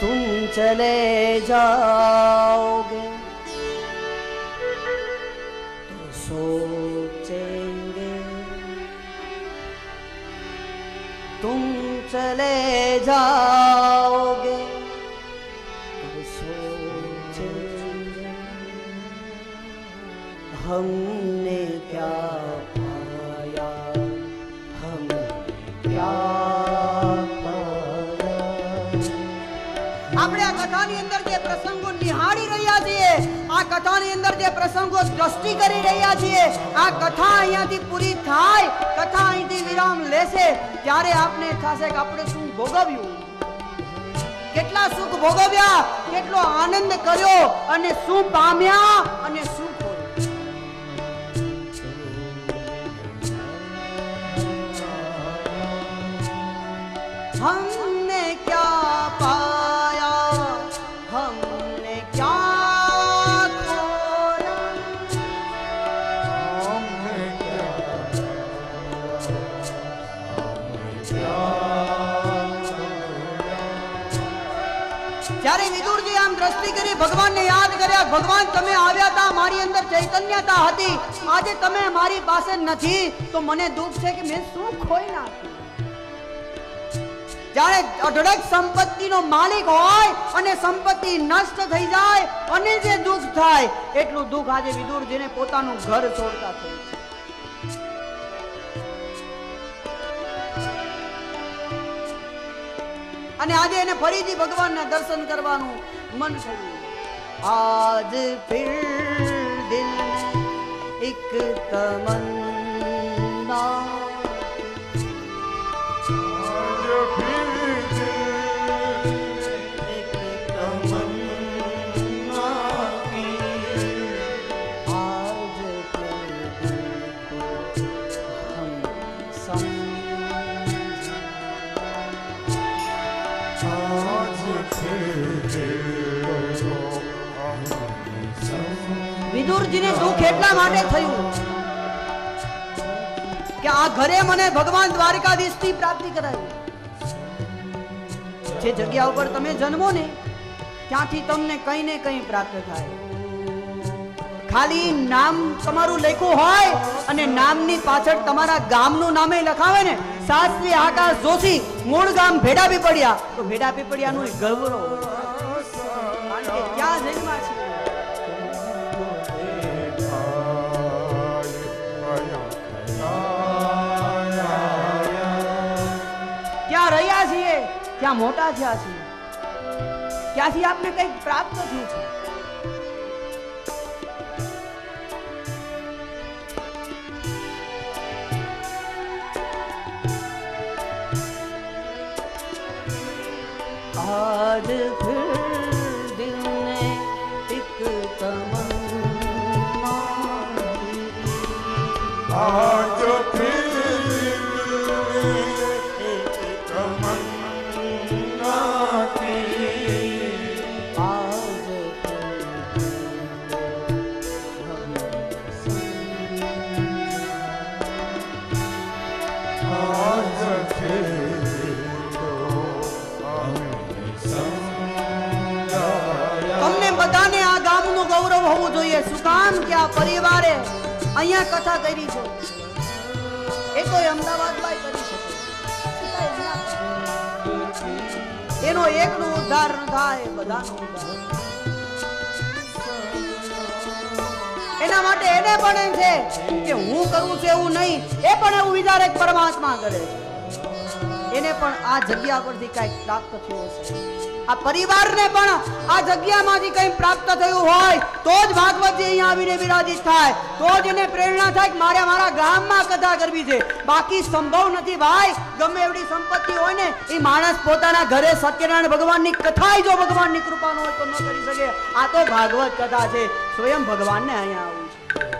तुम चले जाओगे तो सोचेंगे तुम चले जाओगे तो सोचेंगे हमने क्या पाया हमने क्या આપણે આ કથાની અંદર જે પ્રસંગો નિહાળી રહ્યા છીએ, આ કથાની અંદર જે પ્રસંગો દ્રષ્ટિ કરી રહ્યા છીએ, આ કથા અહીંયાથી પૂરી થાય, કથા અહીંથી વિરામ લેશે, ત્યારે આપને થશે કે આપણે શું ભોગવ્યું. કેટલા સુખ ભોગવ્યા, કેટલો આનંદ કર્યો, અને શું પામ્યા, અને શું જ્યારે વિદુરજી આમ દ્રષ્ટિ કરી ભગવાનને યાદ કર્યા, ભગવાન તમે આવ્યા હતા મારી અંદર ચૈતન્યતા હતી. આજે તમે મારી પાસે નથી, તો મને દુઃખ છે કે મેં શું ખોઈ નાખ્યું? જાણે અઢળક સંપત્તિનો માલિક હોય અને સંપત્તિ નષ્ટ થઈ જાય, અને જે દુઃખ થાય, એટલું દુઃખ આજે વિદુરજીને પોતાનું ઘર છોડતા થયું છે અને આજે એને ફરીથી ભગવાનના દર્શન કરવાનું મન થયું. આજ ફિર દિલ એક તમન્ના વિદુરજીને દુઃખ એટલા માટે થયું કે આ ઘરે મને ભગવાન દ્વારકાધીશની પ્રાપ્તિ કરાવી. જે જગ્યા ઉપર તમે જન્મો ને, ત્યાંથી તમને કંઈ ને કંઈ પ્રાપ્ત થાય. ખાલી નામ તમારું લખ્યું હોય અને નામની પાછળ તમારા ગામનું નામે લખાવે ને, શાસ્ત્રી આકાશ જોશી, મૂળ ગામ ભેડા પીપળિયા તો ભેડા પીપળિયાનું ગૌરવ. કારણ કે ક્યાં જન્મા છે. છીએ ક્યાં મોટા થયા છીએ ક્યાંથી આપને કંઈક પ્રાપ્ત થયું છે आज फिर दिल ने एक तमन्ना दी। आज फिर શું કે પરિવારે અહીંયા કથા કરી છે? એ તો અમદાવાદમાં કરી શકે. એનો એકનો ઉદ્ધાર ન થાય બધાનો ઉદ્ધાર. એના માટે એને પણ છે કે હું કરું છું એવું નહીં, એ પણ એવું વિચારે પરમાત્મા કરે છે. એને પણ આ જગ્યા પરથી કંઈક પ્રાપ્ત થયું હશે. આ પરિવારને પણ આ જગ્યામાંથી કંઈ પ્રાપ્ત થયું હોય, તો જ ભાગવતજી અહીંયા આવીને બિરાજિત થાય. તો જ એને પ્રેરણા થાય કે મારે મારા ગામમાં કથા કરવી છે. બાકી સંભવ નથી ભાઈ, ગમે એવડી સંપત્તિ હોય ને, એ માણસ પોતાના ઘરે સત્યનારાયણ ભગવાનની કથા જો ભગવાનની કૃપાનો હોય તો ન કરી શકે. આ તો ભાગવત કથા છે. સ્વયં ભગવાનને અહીંયા આવવું